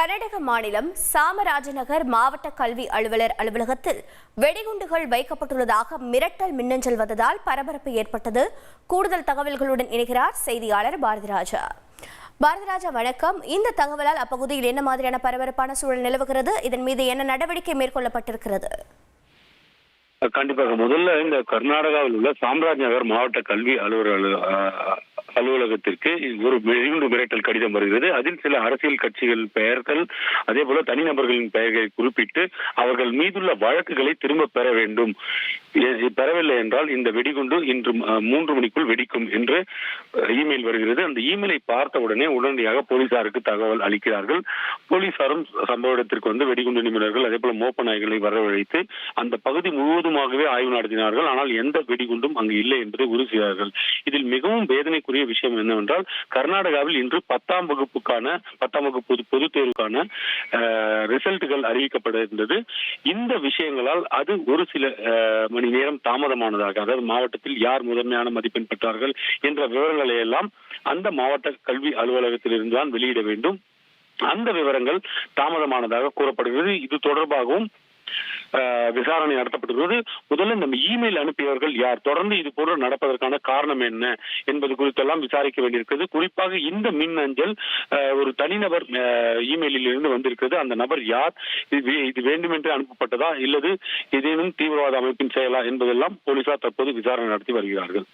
கர்நாடக மாநிலம் சாமராஜநகர் மாவட்ட கல்வி அலுவலர் அலுவலகத்தில் வெடிகுண்டுகள் வைக்கப்பட்டுள்ளதாக மிரட்டல் மின்னஞ்சல் வந்ததால் பரபரப்பு ஏற்பட்டது. கூடுதல் தகவல்களுடன் இணைகிறார் செய்தியாளர் பாரதிராஜா. பாரதிராஜா வணக்கம். இந்த தகவலால் அப்பகுதியில் என்ன மாதிரியான பரபரப்பான சூழல் நிலவுகிறது? இதன் மீது என்ன நடவடிக்கை மேற்கொள்ளப்பட்டிருக்கிறது? கண்டிப்பாக. முதல்ல இந்த கர்நாடகாவில் உள்ள சாம்ராஜ் நகர் மாவட்ட கல்வி அலுவலர் அலுவலகத்திற்கு ஒரு வெடிகுண்டு மிரட்டல் கடிதம் வருகிறது. அதில் சில அரசியல் கட்சிகள் பெயர்கள் அதே போல தனிநபர்களின் பெயர்களை குறிப்பிட்டு அவர்கள் மீதுள்ள வழக்குகளை திரும்ப பெற வேண்டும். பெறவில்லை என்றால் இந்த வெடிகுண்டு இன்று மூன்று மணிக்குள் வெடிக்கும் என்று இமெயில் வருகிறது. அந்த இமெயிலை பார்த்த உடனே உடனடியாக போலீசாருக்கு தகவல் அளிக்கிறார்கள். போலீசாரும் சம்பவ இடத்திற்கு வந்து வெடிகுண்டு நிபுணர்கள் அதே போல மோப்ப நாய்களை வரவழைத்து அந்த பகுதி முழுவதுமாகவே ஆய்வு நடத்தினார்கள். ஆனால் எந்த வெடிகுண்டும் அங்கு இல்லை என்பதை உறுதி செய்தார்கள். இதில் மிகவும் வேதனைக்குரிய சொல்லக்கூடிய விஷயம் என்னவென்றால் கர்நாடகாவில் இன்று பத்தாம் வகுப்புக்கான பத்தாம் வகுப்பு பொது பொதுத் தேர்வுக்கான ரிசல்ட்டுகள் அறிவிக்கப்பட இருந்தது இந்த விஷயங்களால் அது ஒரு சில மணி நேரம் தாமதமானதாக அதாவது மாவட்டத்தில் யார் முதன்மையான மதிப்பெண் பெற்றார்கள் என்ற விவரங்களை எல்லாம் அந்த மாவட்ட கல்வி அலுவலகத்திலிருந்து தான் வெளியிட வேண்டும். அந்த விவரங்கள் தாமதமானதாக கூறப்படுகிறது. இது தொடர்பாகவும் விசாரணை நடத்தப்பட்டிருக்கிறது. முதல்ல இந்த இமெயில் அனுப்பியவர்கள் யார்? தொடர்ந்து இது போல நடப்பதற்கான காரணம் என்ன என்பது குறித்தெல்லாம் விசாரிக்க வேண்டியிருக்கிறது. குறிப்பாக இந்த மின் அஞ்சல் ஒரு தனிநபர் இமெயிலில் இருந்து வந்திருக்கிறது. அந்த நபர் யார்? இது வே- இது வேண்டுமென்றே அனுப்பப்பட்டதா? இல்லது ஏதேனும் தீவிரவாத அமைப்பின் செயலா என்பதெல்லாம் போலீசார் தற்போது விசாரணை நடத்தி வருகிறார்கள்.